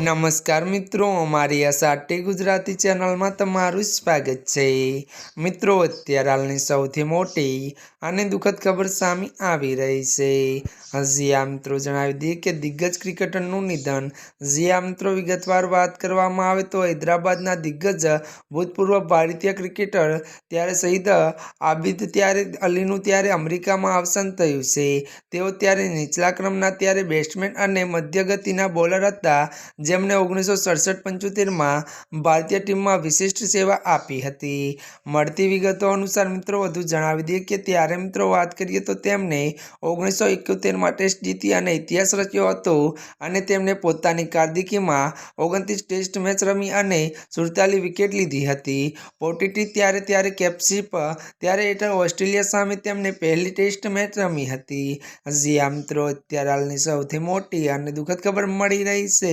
નમસ્કાર મિત્રો, અમારી આ સાટી ગુજરાતી ચેનલમાં તમારું સ્વાગત છે. મિત્રો, અત્યારે હાલની સૌથી મોટી અને દુઃખદ ખબર સામે આવી રહી છે. જીયા મિત્રો, જણાવી દઈએ કે દિગ્ગજ ક્રિકેટરનું નિધન. જીયા મિત્રો, વિગતવાર વાત કરવામાં આવે તો હૈદરાબાદના દિગ્ગજ ભૂતપૂર્વ ભારતીય ક્રિકેટર ત્યારે શહીદ આબિદ ત્યારે અલીનું ત્યારે અમેરિકામાં અવસાન થયું છે. તેઓ ત્યારે નીચલા ક્રમના ત્યારે બેટ્સમેન અને મધ્યગતિના બોલર હતા. જેમણે ઓગણીસો સડસઠ પંચોતેરમાં ભારતીય ટીમમાં વિશિષ્ટ સેવા આપી હતી. મળતી વિગતો અનુસાર મિત્રો, વધુ જણાવી દઈએ કે ત્યારે મિત્રો વાત કરીએ તો તેમણે ઓગણીસો એકોતેરમાં ટેસ્ટ જીતી અને ઇતિહાસ રચ્યો હતો અને તેમણે પોતાની કારકિર્દીમાં ઓગણત્રીસ ટેસ્ટ મેચ રમી અને સુડતાલીસ વિકેટ લીધી હતી. પોટીટી ત્યારે ત્યારે કેપ્સિપ, ત્યારે હેઠળ ઓસ્ટ્રેલિયા સામે તેમણે પહેલી ટેસ્ટ મેચ રમી હતી. હજી મિત્રો, અત્યારે હાલની સૌથી મોટી અને દુઃખદ ખબર મળી રહી છે